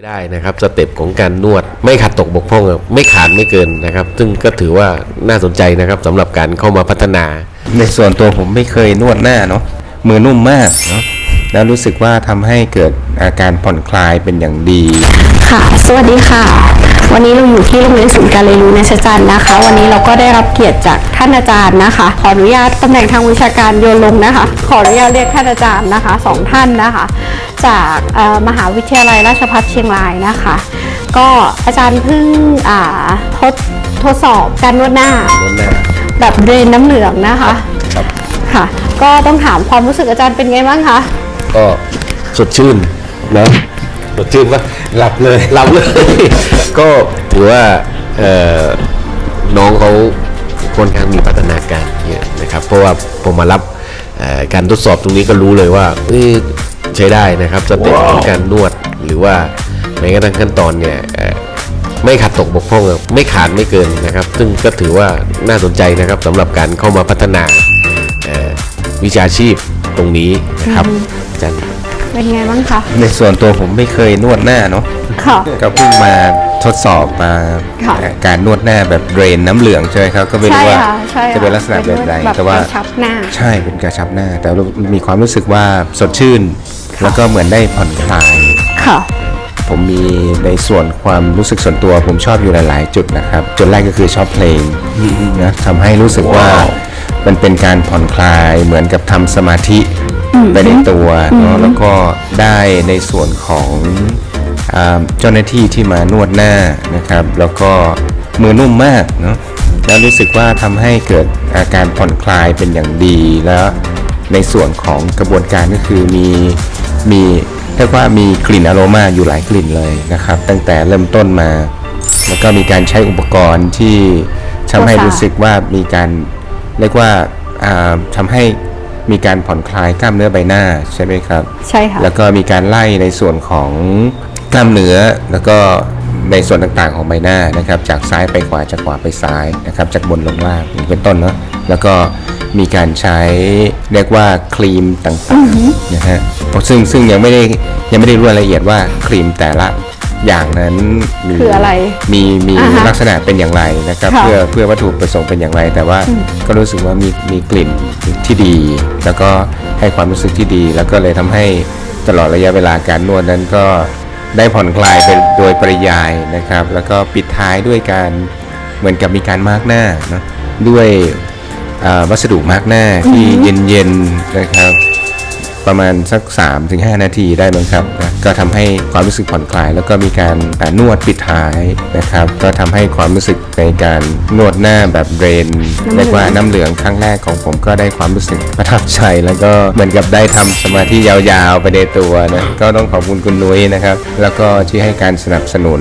ไม่ได้นะครับสเต็ปของการนวดไม่ขาดตกบกพร่องครับไม่ขาดไม่เกินนะครับ ซึ่งก็ถือว่าน่าสนใจนะครับสำหรับการเข้ามาพัฒนา ในส่วนตัวผมไม่เคยนวดหน้าเนาะมือนุ่มมากเนาะ แล้วรู้สึกว่าทำให้เกิดอาการผ่อนคลายเป็นอย่างดี ค่ะ สวัสดีค่ะ วันนี้เราอยู่ที่โรงเรียนศูนย์การเรียนรู้ในชจันทร์นะคะ วันนี้เราก็ได้รับเกียรติจากท่านอาจารย์นะคะ ขออนุญาตตำแหน่งทางวิชาการโยนลงนะคะ ขออนุญาตเรียกท่านอาจารย์นะคะสองท่านนะคะ จากเอ่อมหาวิทยาลัยราชภัฏเชียงรายนะคะ ก็อาจารย์เพิ่งอ่าทดทดสอบการนวดหน้านวดหน้าแบบเดรนน้ำเหลืองนะคะ ครับ ค่ะ ก็ต้องถามความรู้สึกอาจารย์เป็นไงบ้างคะ ก็สดชื่นนะสดชื่นว่าหลับเลยหลับเลย ก็ถือว่าเอ่อน้องเขาค่อนข้างมีพัฒนาการเยอะนะครับเพราะว่าผมมารับเอ่อการทดสอบตรงนี้ก็รู้เลยว่าเอ้ยใช้ได้นะครับสเต็ปของการนวดหรือว่าแม้กระทั่งขั้นตอนเนี่ยเอ่อไม่ขาดตกบกพร่องครับไม่ขาดไม่เกินนะครับ ซึ่งก็ถือว่าน่าสนใจนะครับสำหรับการเข้ามาพัฒนาเอ่อวิชาชีพ ตรงนี้นะครับอาจารย์เป็นไงบ้างคะ ในส่วนตัวผมไม่เคยนวดหน้าเนาะค่ะ ก็เพิ่งมาทดสอบมาค่ะการนวดหน้าแบบเดรนน้ำเหลืองใช่ไหมครับก็ไม่ใช่รู้ว่าค่ะใช่ค่จะเป็นลักษณะแบบใดแบบแต่ว่ากระชับหน้า ใช่เป็นกระชับหน้า แต่เรามีความรู้สึกว่าสดชื่น แล้วก็เหมือนได้ผ่อนคลายค่ะผมมีในส่วนความรู้สึกส่วนตัวผมชอบอยู่หลาย ๆ จุดนะครับ จุดแรกก็คือชอบเพลงนะทำให้รู้สึกว่า มันเป็นการผ่อนคลายเหมือนกับทำสมาธิไปในตัวเนาะแล้วก็ได้ในส่วนของอ่าเจ้าหน้าที่ที่มานวดหน้านะครับ แล้วก็มือนุ่มมากเนาะแล้วรู้สึกว่าทำให้เกิดอาการผ่อนคลายเป็นอย่างดีแล้วในส่วนของกระบวนการก็คือมีมีเรียกว่ามีกลิ่นอโรมาอยู่หลายกลิ่นเลยนะครับ ตั้งแต่เริ่มต้นมา ก็มีการใช้อุปกรณ์ที่ทำให้รู้สึกว่ามีการ เรียกว่าอ่าทำให้มีการผ่อนคลายกล้ามเนื้อใบหน้าใช่ไหมครับ ใช่ค่ะแล้วก็มีการไล่ในส่วนของกล้ามเนื้อแล้วก็ในส่วนต่างๆของใบหน้านะครับ จากซ้ายไปขวาจากขวาไปซ้ายนะครับ จากบนลงล่างอย่างนี้เป็นต้นเนาะแล้วก็มีการใช้เรียกว่าครีมต่างๆนะฮะซึ่งซึ่งยังไม่ได้ยังไม่ได้รู้รายละเอียดว่าครีมแต่ละ อย่างนั้นมีคืออะไรมีมีอ่าฮะลักษณะเป็นอย่างไรนะครับ ค่ะเพื่อเพื่อวัตถุประสงค์เป็นอย่างไร แต่ว่าก็รู้สึกว่ามีมีกลิ่นที่ดี แล้วก็ให้ความรู้สึกที่ดี แล้วก็เลยทำให้ตลอดระยะเวลาการนวดนั้นก็ได้ผ่อนคลายไปโดยปริยายนะครับ แล้วก็ปิดท้ายด้วยการเหมือนกับมีการมาร์กหน้าเนอะด้วยอ่าวัสดุมาร์กหน้าที่เย็นๆนะครับ ประมาณสัก 3-5 นาทีได้มั้งครับนะก็ทำให้ความรู้สึกผ่อนคลาย แล้วก็มีการอ่านวดปิดท้ายนะครับ ก็ทำให้ความรู้สึกในการนวดหน้าแบบเบรนน้ำเหลืองเรียกว่าน้ำเหลืองครั้งแรกของผมก็ได้ความรู้สึกประทับใจ แล้วก็เหมือนกับได้ทำสมาธิยาวๆไปในตัวนะก็ต้องขอบคุณคุณนุ้ยนะครับ แล้วก็ที่ให้การสนับสนุน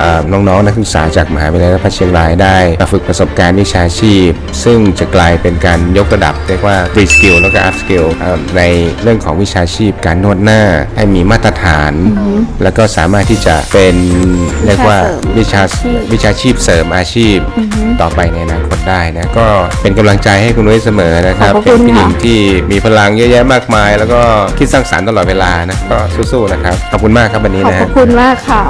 อ่าน้องๆนักศึกษาจากมหาวิทยาลัยราชภัฏเชียงรายได้มาฝึกประสบการณ์วิชาชีพ ซึ่งจะกลายเป็นการยกระดับเรียกว่า free skill แล้วก็ up skill อ่าในเรื่องของวิชาชีพการนวดหน้าให้มีมาตรฐาน แล้วก็สามารถที่จะเป็นเรียกว่าวิชาวิชาชีพเสริมอาชีพ ต่อไปในอนาคตได้นะก็เป็นกำลังใจให้คุณนุ้ยเสมอนะครับขอบพเป็ระนคุณผู้หญิงค่ะที่มีพลังเยอะแยะมากมาย แล้วก็คิดสร้างสรรค์ตลอดเวลานะก็สู้ๆนะครับขอบคุณมากครับวันนี้ขอบนะพฮะระคุณมากค่ะ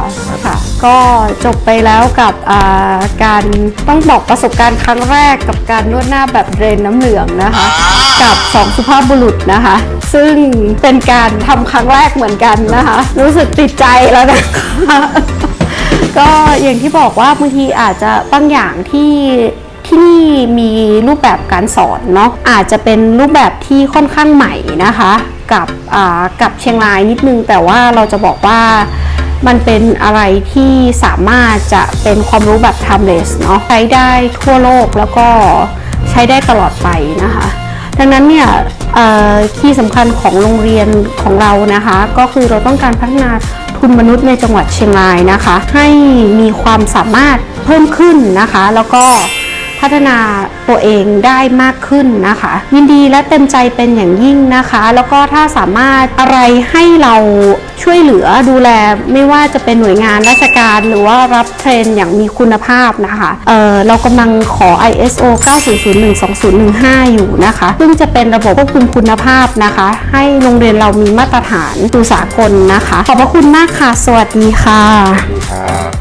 ค่ะ ก็จบไปแล้วกับอ่าการต้องบอกประสบการณ์ครั้งแรกกับการนวดหน้าแบบเดรนน้ำเหลืองนะคะ กับสองสุภาพบุรุษนะคะ ซึ่งเป็นการทำครั้งแรกเหมือนกันนะคะ รู้สึกติดใจแล้วนะคะก็อย่างที่บอกว่าบางทีอาจจะบางอย่างที่ที่นี่มีรูปแบบการสอนเนาะอาจจะเป็นรูปแบบที่ค่อนข้างใหม่นะคะกับกับเชียงรายนิดนึง แต่ว่าเราจะบอกว่ามันเป็นอะไรที่สามารถจะเป็นความรู้แบบ timeless เนาะใช้ได้ทั่วโลกแล้วก็ใช้ได้ตลอดไปนะคะ ดังนั้นเนี่ยเอ่อคีย์สำคัญของโรงเรียนของเรานะคะ ก็คือเราต้องการพัฒนาทุนมนุษย์ในจังหวัดเชียงรายนะคะ ให้มีความสามารถเพิ่มขึ้นนะคะ แล้วก็ พัฒนาตัวเองได้มากขึ้นนะคะ ยินดีและเต็มใจเป็นอย่างยิ่งนะคะ แล้วก็ถ้าสามารถอะไรให้เราช่วยเหลือดูแลไม่ว่าจะเป็นหน่วยงานราชการหรือว่ารับเทรนอย่างมีคุณภาพนะคะเเรากำลังขอ ISO 90012015 อยู่นะคะ ซึ่งจะเป็นระบบควบคุมคุณภาพนะคะ ให้โรงเรียนเรามีมาตรฐานดูสากลนะคะ ขอบพระคุณมากค่ะ สวัสดีค่ะครับ